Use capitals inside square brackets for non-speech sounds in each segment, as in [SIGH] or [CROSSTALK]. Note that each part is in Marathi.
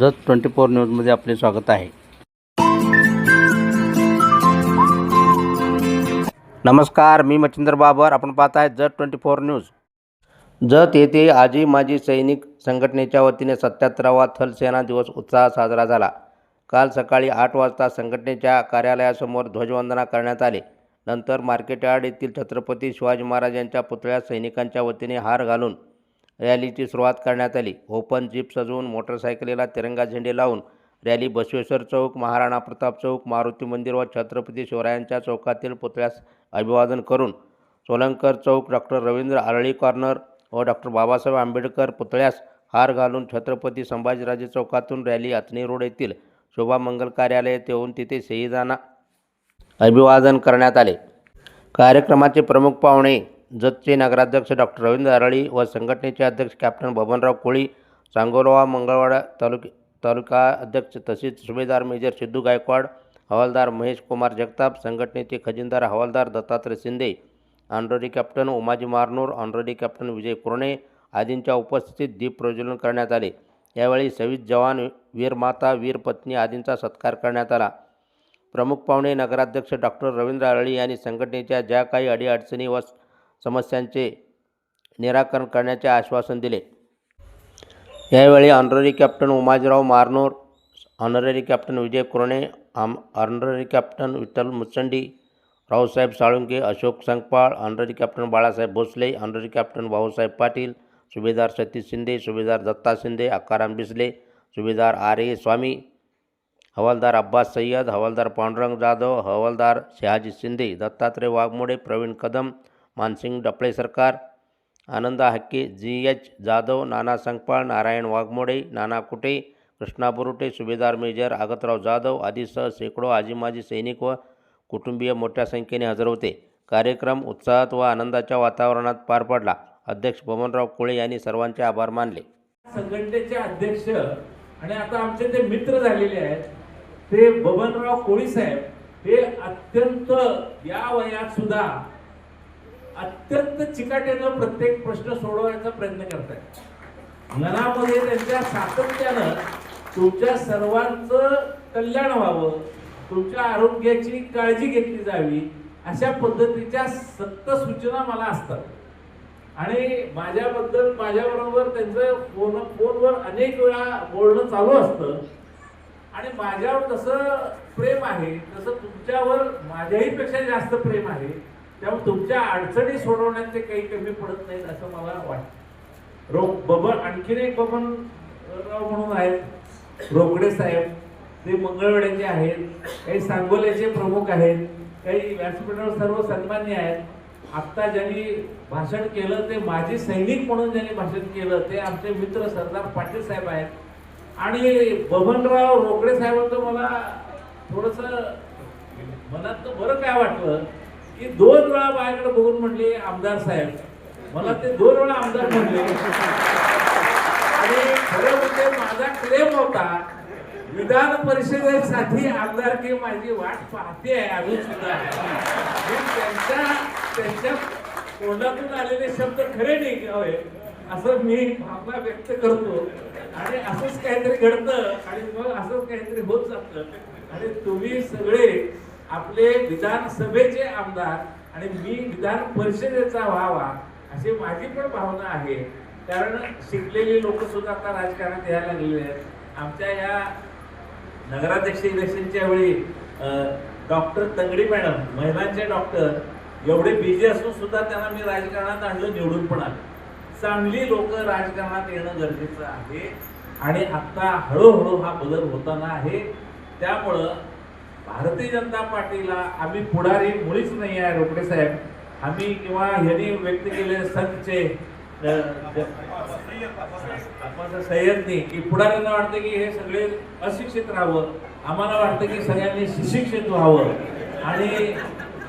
जत ट्वेंटी फोर न्यूजमध्ये आपले स्वागत आहे. नमस्कार मी मच्छिंद्र बाबर. आपण पाहत आहे Jat twenty four news. Jat येथे आजी माजी सैनिक संघटनेच्या वतीने सत्याहत्तरावा थल सेना दिवस उत्साहात साजरा झाला. काल सकाळी आठ वाजता संघटनेच्या कार्यालयासमोर ध्वजवंदना करण्यात आली. नंतर मार्केट यार्ड येथील छत्रपती शिवाजी महाराज यांच्या सैनिकांच्या वतीने हार घालून रॅलीची सुरुवात करण्यात आली. ओपन जीप सजवून मोटरसायकलीला तिरंगा झेंडे लावून रॅली बसवेश्वर चौक महाराणा प्रताप चौक मारुती मंदिर व छत्रपती शिवरायांच्या चौकातील पुतळ्यास अभिवादन करून सोलंकर चौक डॉक्टर रवींद्र आरळी कॉर्नर व डॉक्टर बाबासाहेब आंबेडकर पुतळ्यास हार घालून छत्रपती संभाजीराजे चौकातून रॅली अथणी रोड येथील शोभा मंगल कार्यालयात येऊन तिथे शहीदांना अभिवादन करण्यात आले. कार्यक्रमाचे प्रमुख पाहुणे जतचे नगराध्यक्ष डॉक्टर रवींद्र आरळी व संघटनेचे अध्यक्ष कॅप्टन बबनराव कोळी सांगोलवा मंगळवाडा तालुके तालुका अध्यक्ष तसेच सुभेदार मेजर सिद्धू गायकवाड हवालदार महेश कुमार जगताप संघटनेचे खजिनदार हवालदार Dattatray Shinde honorary captain Umaji Marnoor honorary captain Vijay Kurane आदींच्या उपस्थितीत दीप प्रज्वलन करण्यात आले. यावेळी शहीद जवान वीरमाता वीरपत्नी आदींचा सत्कार करण्यात आला. प्रमुख पाहुणे नगराध्यक्ष डॉक्टर रवींद्र आरळी यांनी संघटनेच्या ज्या काही अडीअडचणी व समस्यांचे निराकरण करण्याचे आश्वासन दिले. यावेळी honorary captain Umajirao Marnor honorary captain Vijay Kurane आम honorary captain Vitthal Muchandi Raosaheb Salunke Ashok Sankpal honorary captain Balasaheb Bhosale honorary captain Bhausaheb Patil सुभेदार सतीश शिंदे सुभेदार दत्ता शिंदे अक्काराम बिसले सुभेदार आर ए स्वामी हवालदार अब्बास सय्यद हवालदार पांडुरंग जाधव हवालदार शहाजी शिंदे दत्तात्रय वाघमोडे प्रवीण कदम मानसिंग डपळे सरकार आनंदा हक्के जी एच जाधव नाना संकपाळ नारायण वाघमोडे नाना कुटे कृष्णा बुरुटे सुभेदार मेजर आगतराव जाधव आदीसह शेकडो आजीमाजी सैनिक व कुटुंबीय मोठ्या संख्येने हजर होते. कार्यक्रम उत्साहात व आनंदाच्या वातावरणात पार पडला. अध्यक्ष बबनराव कोळे यांनी सर्वांचे आभार मानले. संघटनेचे अध्यक्ष आणि आता आमचे ते मित्र झालेले आहेत ते बबनराव कोळी साहेब हे अत्यंत या वयात सुद्धा अत्यंत चिकाटीनं प्रत्येक प्रश्न सोडवण्याचा प्रयत्न करतात मनामध्ये त्यांच्या सातत्यानं तुमच्या सर्वांचं कल्याण व्हावं तुमच्या आरोग्याची काळजी घेतली जावी अशा पद्धतीच्या सत्य सूचना मला असतात. आणि माझ्याबद्दल माझ्याबरोबर त्यांचं फोन फोनवर अनेक वेळा बोलणं चालू असतं. आणि माझ्यावर जसं प्रेम आहे तसं तुमच्यावर माझ्याही पेक्षा जास्त प्रेम आहे. त्यामुळे तुमच्या अडचणी सोडवण्यात ते काही कमी पडत नाहीत असं मला वाटतं. रो बबन आणखीन एक बबन राव म्हणून आहेत. रोकडे साहेब ते मंगळवेड्याचे आहेत काही सांगोल्याचे प्रमुख आहेत काही व्यासपीठावर सर्व सन्मान्य आहेत. आत्ता ज्यांनी भाषण केलं ते माजी सैनिक म्हणून ज्यांनी भाषण केलं ते आमचे मित्र सरदार पाटील साहेब आहेत. आणि बबनराव रोकडे साहेबांचं मला थोडंसं मनात तर बरं काय वाटलं की दोन वेळा माझ्याकडे बघून म्हणले आमदार साहेब. मला ते दोन वेळा आमदार म्हणले आणि खरं म्हणजे माझा क्लेम होता विधान परिषदेसाठी आमदारकी माझी वाट पाहते आहे अजून सुद्धा. त्यांच्या त्यांच्या तोंडातून आलेले शब्द खरे निघावे असं मी भावना व्यक्त करतो. आणि असंच काहीतरी घडतं आणि मग असंच काहीतरी होत जातं. आणि तुम्ही सगळे आपले विधानसभेचे आमदार आणि मी विधान परिषदेचा व्हावा अशी माझी पण भावना आहे. कारण शिकलेली लोक सुद्धा आता राजकारणात यायला लागलेले आहेत. आमच्या या नगराध्यक्ष इलेक्शनच्या वेळी डॉक्टर तंगडी मॅडम महिलांचे डॉक्टर एवढे बिझी असून सुद्धा त्यांना मी राजकारणात आणलं निवडून पण आलं. चांगली लोक राजकारणात येणं गरजेचं आहे. आणि आत्ता हळूहळू हा बदल होताना आहे. त्यामुळं भारतीय जनता पार्टीला आम्ही पुढारी मुळीच नाही आहे रोकडे साहेब. आम्ही किंवा ह्यांनी व्यक्त केले संतचे अ, की पुढाऱ्यांना वाटतं की हे सगळे अशिक्षित राहावं. आम्हाला वाटतं की सगळ्यांनी सुशिक्षित व्हावं. आणि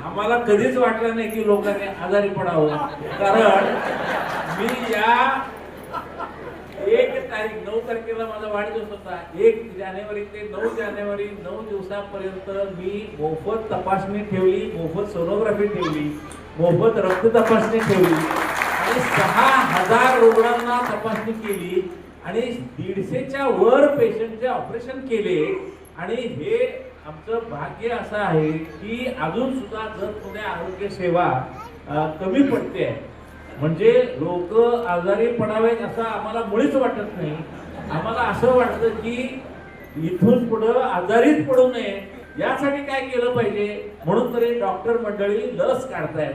आम्हाला कधीच वाटलं नाही की लोकांनी आजारी पडावं. कारण मी या तारीख नऊ तारखेला माझा वाढदिवस होता. एक जानेवारी ते नऊ जानेवारी नऊ दिवसापर्यंत मी मोफत तपासणी ठेवली मोफत सोनोग्राफी ठेवली मोफत रक्त तपासणी ठेवली आणि सहा हजार रुग्णांना तपासणी केली आणि दीडशेच्या वर पेशंटचे ऑपरेशन केले. आणि हे आमचं भाग्य असं आहे की अजून सुद्धा जतमध्ये आरोग्य सेवा कमी पडते आहे. म्हणजे लोक आजारी पडावेत असं आम्हाला मुळीच वाटत नाही. आम्हाला असं वाटतं की इथून पुढं आजारीच पडू नये. यासाठी काय केलं पाहिजे? म्हणून तरी डॉक्टर मंडळी लस काढतायत.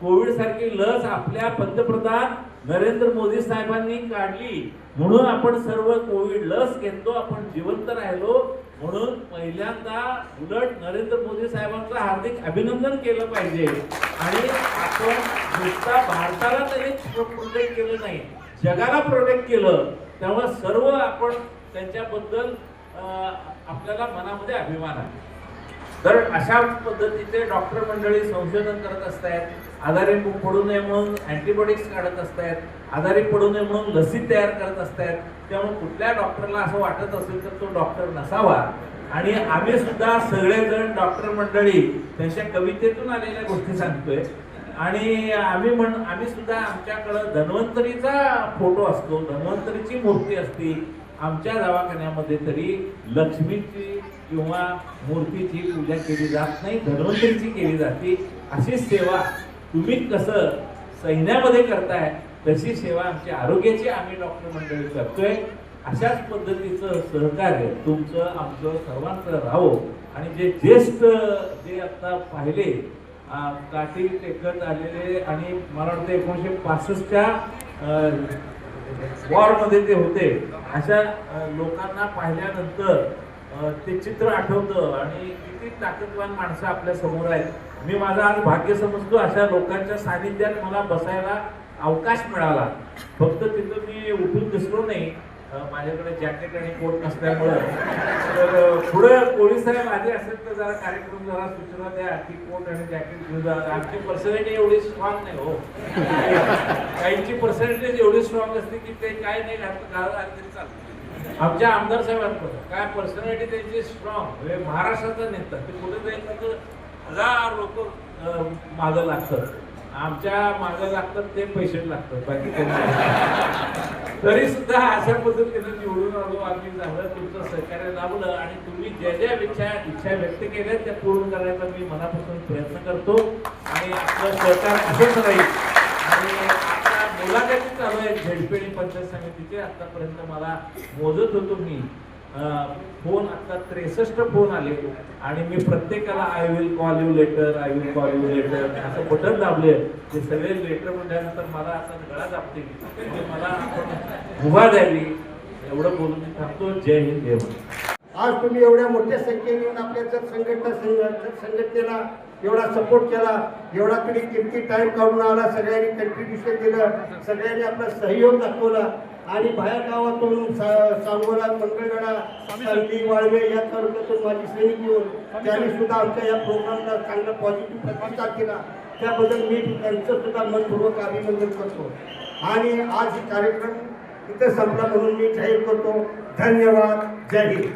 कोविड सारखी लस आपल्या पंतप्रधान नरेंद्र मोदी साहेबांनी काढली. म्हणून आपण सर्व कोविड लस घेतो आपण जिवंत राहिलो. म्हणून पहिल्यांदा उलट नरेंद्र मोदी साहेबांचं हार्दिक अभिनंदन केलं पाहिजे. आणि आपण नुसता भारताला तरी प्रोटेक्ट केलं नाही जगाला प्रोटेक्ट केलं. त्यामुळे सर्व आपण त्यांच्याबद्दल आपल्याला मनामध्ये अभिमान आहे. तर अशा पद्धतीचे डॉक्टर मंडळी संशोधन करत असतात आजारी पडू नये म्हणून अँटीबायोटिक्स काढत असतात आजारी पडू नये म्हणून लसी तयार करत असतात. त्यामुळे कुठल्या डॉक्टरला असं वाटत असेल तर तो डॉक्टर नसावा. आणि आम्ही सुद्धा सगळेजण डॉक्टर मंडळी त्यांच्या कवितेतून आलेल्या गोष्टी सांगतोय. आणि आम्ही म्हण आम्ही सुद्धा आमच्याकडं धन्वंतरीचा फोटो असतो. धन्वंतरीची मूर्ती असती. आमच्या दवाखान्यामध्ये तरी लक्ष्मीची किंवा मूर्तीची पूजा केली जात नाही धन्वंतरीची केली जाते अशी सेवा तुम्ही कसं सैन्यामध्ये करताय तशी सेवा आमच्या आरोग्याची आम्ही डॉक्टर मंडळी करतोय. अशाच पद्धतीचं सहकार्य तुमचं आमचं सर्वांचं राहो. आणि जे ज्येष्ठ जे आता पाहिले काठी टेकत आलेले आणि मला वाटतं एकोणीसशे पासष्टच्या वॉरमध्ये ते होते. अशा लोकांना पाहिल्यानंतर ते चित्र आठवतं आणि किती ताकदवान माणसं आपल्यासमोर आहेत. मी माझं आज भाग्य समजतो अशा लोकांच्या सानिध्यात मला बसायला अवकाश मिळाला. फक्त तिथं मी उठून दिसलो नाही. माझ्याकडे जॅकेट आणि कोट नसल्यामुळं. तर पुढं पोलीस साहेब आधी असेल तर जरा कार्यक्रम जरा सूचना द्या. की कोट आणि जॅकेट घेऊन जा. आमची पर्सनॅलिटी एवढी स्ट्रॉंग नाही हो. [LAUGHS] काहींची पर्सेंटेज एवढी स्ट्रॉंग असते की ते काय नाही घालत घालत तरी चालतं. आमच्या आमदार साहेबांकडं काय पर्सनॅलिटी त्यांची स्ट्रॉंग म्हणजे महाराष्ट्राचा नेता. ते कुठे जायचं तर हजार लोक मागं लागतात. आमच्या मागं लागतात ते पैसे लागतात. बाकी तरी सुद्धा अशा पद्धतीने निवडून आलो. आम्ही झालं तुमचं सहकार्य लाभलं आणि तुम्ही ज्या ज्या इच्छा इच्छा व्यक्त केल्या त्या पूर्ण करायचा मी मनापासून प्रयत्न करतो. आणि आपलं सहकार असंच राहील. आणि मुलाखती चालू आहेत झेडपेडी पंचायत समितीचे. आतापर्यंत मला मोजत होतो मी. फोन आता त्रेसष्ट फोन आले आणि मी प्रत्येकाला I will call you later I will call you later असं बटन दाबले. ते सगळे लेटर म्हटल्यानंतर मला असं गळा दाबते म्हणजे मला आपण द्यावी एवढं बोलून मी थांबतो. जय हिंद देव आज तुम्ही एवढ्या मोठ्या संख्येने येऊन आपल्या जर संघटना संघटनेला एवढा सपोर्ट केला एवढा तुम्ही किमती टाइम काढून आला सगळ्यांनी कंट्रीब्युशन दिलं सगळ्यांनी आपला सहयोग दाखवला आणि बाहेर गावातून सांगोला मंगळगडा सांगली वाळवे या तालुक्यातून माझी सैनिक येऊन त्यांनी सुद्धा आमच्या या प्रोग्रामला चांगला पॉझिटिव्ह प्रतिसाद दिला. त्याबद्दल मी त्यांचं सुद्धा मनपूर्वक अभिनंदन करतो. आणि आज कार्यक्रम इथं संपला म्हणून मी जाहीर करतो. धन्यवाद. जय हिंद.